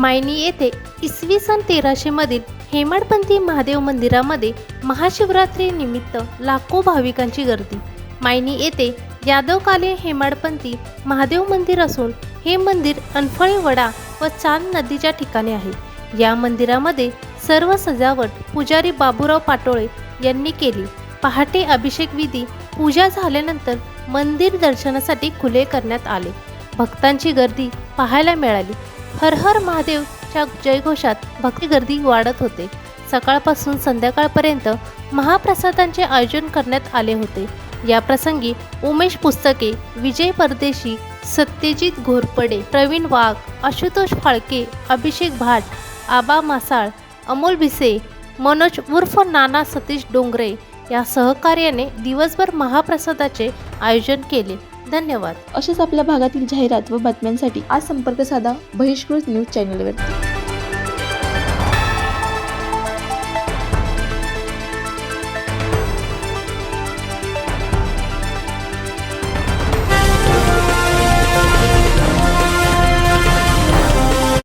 मायनी येथे इसवी सन तेराशेमधील हेमाडपंथी महादेव मंदिरामध्ये महाशिवरात्री निमित्त लाखो भाविकांची गर्दी. मायनी येथे यादवकालीन हेमाडपंथी महादेव मंदिर असून हे मंदिर अनफळे वडा व चांद नदीच्या ठिकाणी आहे. या मंदिरामध्ये सर्व सजावट पुजारी बाबूराव पाटोळे यांनी केली. पहाटे अभिषेक विधी पूजा झाल्यानंतर मंदिर दर्शनासाठी खुले करण्यात आले. भक्तांची गर्दी पाहायला मिळाली. हर हर महादेवच्या जयघोषात भक्ती गर्दी वाढत होते. सकाळपासून संध्याकाळपर्यंत महाप्रसादांचे आयोजन करण्यात आले होते. या प्रसंगी उमेश पुस्तके विजय परदेशी सत्यजित घोरपडे प्रवीण वाघ आशुतोष फाळके अभिषेक भाट आबा मासाळ अमोल भिसे मनोज उर्फ नाना सतीश डोंगरे या सहकार्याने दिवसभर महाप्रसादाचे आयोजन केले. धन्यवाद. अशाच आपल्या भागातील जाहिरात व बातम्यांसाठी आज संपर्क साधा बहिष्कृत न्यूज चॅनलवरती.